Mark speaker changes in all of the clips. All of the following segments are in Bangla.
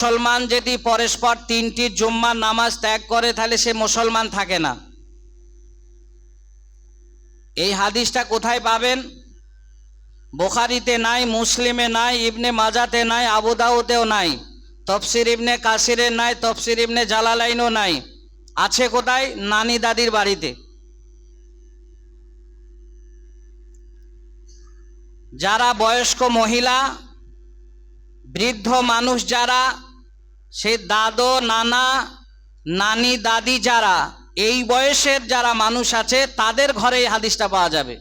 Speaker 1: মুসলমান যদি পরস্পর তিনটি জুম্মার নামাজ ত্যাগ করে, তাহলে সে মুসলমান থাকে না। এই হাদিসটা কোথায় পাবেন? বোখারিতে নাই, মুসলিমে নাই, ইবনে মাজাতে নাই আবুদাউতেও নাই, তফসির ইবনে কাসিরে নাই, তফসির ইবনে জালালাইনও নাই। আছে কোথায়? নানি দাদির বাড়িতে। যারা বয়স্ক মহিলা, বৃদ্ধ মানুষ যারা সে দাদো, নানা, নানি, দাদি যারা, এই বয়সের যারা মানুষ আছে, তাদের ঘরে এই হাদিসটা পাওয়া যাবে।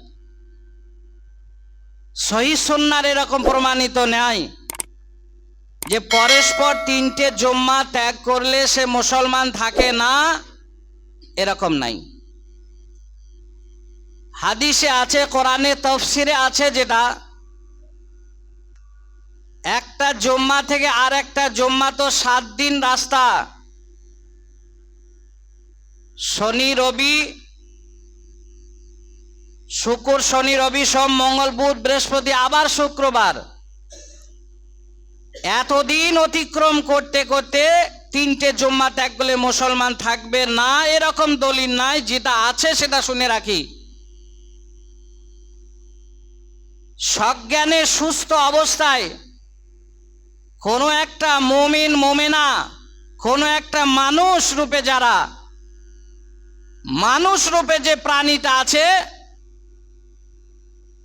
Speaker 1: সহি সন্ন্যার এরকম প্রমাণিত নেয় যে পরস্পর তিনটে জম্মা ত্যাগ করলে সে মুসলমান থাকে না, এরকম নাই। হাদিসে আছে, কোরআনে তফসিরে আছে যেটা জম্মা থেকে আর একটা জম্মা তো সাত দিন রাস্তা। শনি, রবি, শুক্র, শনি, রবি, সোম, মঙ্গল, বুধ, বৃহস্পতি, আবার শুক্রবার। এতদিন অতিক্রম করতে করতে তিনটে জম্মা ত্যাগ করলে মুসলমান থাকবে না, এরকম দলিল নাই, যেটা আছে সেটা শুনে রাখি। সজ্ঞানে সুস্থ অবস্থায় কোনো একটা মমিন, মোমেনা, কোনো একটা মানুষ রূপে যারা, মানুষ রূপে যে প্রাণীটা আছে,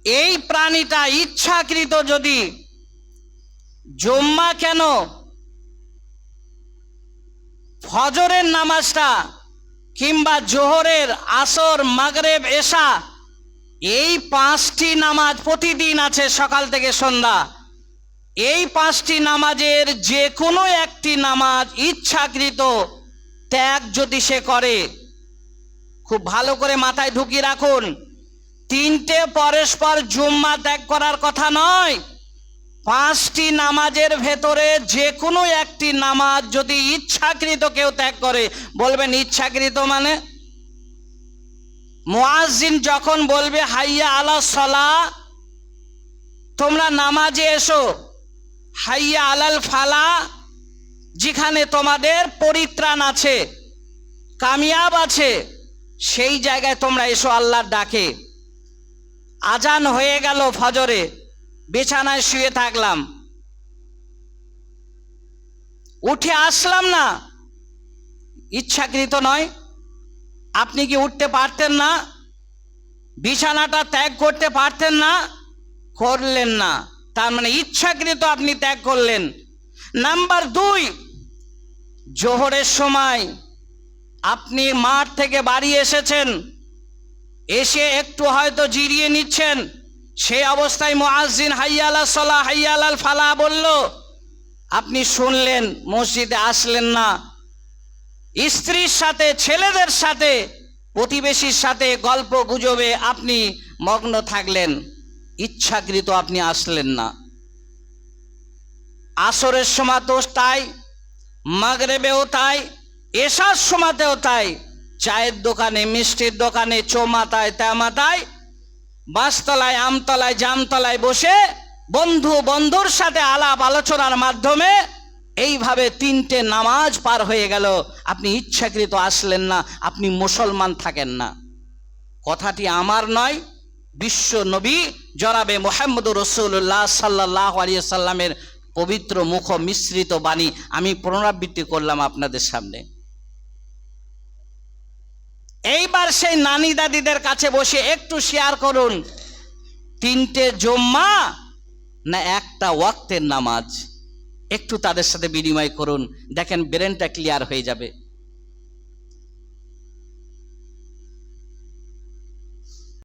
Speaker 1: এই প্রাণীটা ইচ্ছাকৃত যদি জম্মা কেন, ফজরের নামাজটা কিংবা জোহরের আসর, মাগরেব, এশা, এই পাঁচটি নামাজ প্রতিদিন আছে সকাল থেকে সন্ধ্যা। এই পাঁচটি নামাজের যে কোনো একটি নামাজ ইচ্ছাকৃত ত্যাগ যদি সে করে, খুব ভালো করে মাথায় ঢুকিয়ে রাখুন, তিনটে পরস্পর জুম্মা ত্যাগ করার কথা নয়। পাঁচটি নামাজের ভেতরে যে কোনো একটি নামাজ যদি ইচ্ছাকৃত কেউ ত্যাগ করে, বলবেন ইচ্ছাকৃত মানে? মুয়াজ্জিন যখন বলবে, হাইয়া আলা সলা তোমরা নামাজে এসো হাইয়া আলাল ফালা, যেখানে তোমাদের পরিত্রাণ আছে, কামিয়াব আছে, সেই জায়গায় তোমরা এসো আল্লাহর ডাকে। আজান হয়ে গেল ফজরে, বিছানায় শুয়ে থাকলাম। উঠে আসলাম না, ইচ্ছাকৃত নয়। আপনি কি উঠতে পারতেন না? বিছানাটা ত্যাগ করতে পারতেন না? করলেন না। তার মানে ইচ্ছাকৃত আপনি ত্যাগ করলেন। নাম্বার দুই, জোহরের সময় আপনি মাঠ থেকে বাড়ি এসেছেন, এসে একটু হয়তো জিরিয়ে নিচ্ছেন। সেই অবস্থায় মুআজ্জিন হাইয়ালা সলা হাইয়ালাল ফালা বলল, আপনি শুনলেন, মসজিদে আসলেন না। স্ত্রীর সাথে, ছেলেদের সাথে, প্রতিবেশীর সাথে গল্প গুজবে আপনি মগ্ন থাকলেন। ইচ্ছাকৃত আপনি আসলেন না। আসরের সময় তো তাই, মাগরেবেও তাই এসার সময়তেও তাই, চায়ের দোকানে, মিষ্টির দোকানে চৌমাতায় তেমাতায় বাঁশতলায় আমতলায়, জামতলায় বসে বন্ধু বন্ধুর সাথে আলাপ আলোচনার মাধ্যমে এইভাবে তিনটে নামাজ পার হয়ে গেল। আপনি ইচ্ছাকৃত আসলেন না, আপনি মুসলমান থাকেন না। কথাটি আমার নয় বিশ্ব নবী জনাবে মোহাম্মদ রসুল্লাহ সাল্লাহ আলিয়া সাল্লামের পবিত্র মুখ মিশ্রিত বাণী আমি পুনরাবৃত্তি করলাম আপনাদের সামনে। এইবার সেই নানি দাদিদের কাছে বসে একটু শেয়ার করুন, তিনটে জম্মা না একটা ওয়াক্তের নামাজ? একটু তাদের সাথে বিনিময় করুন, দেখেন ব্রেনটা ক্লিয়ার হয়ে যাবে।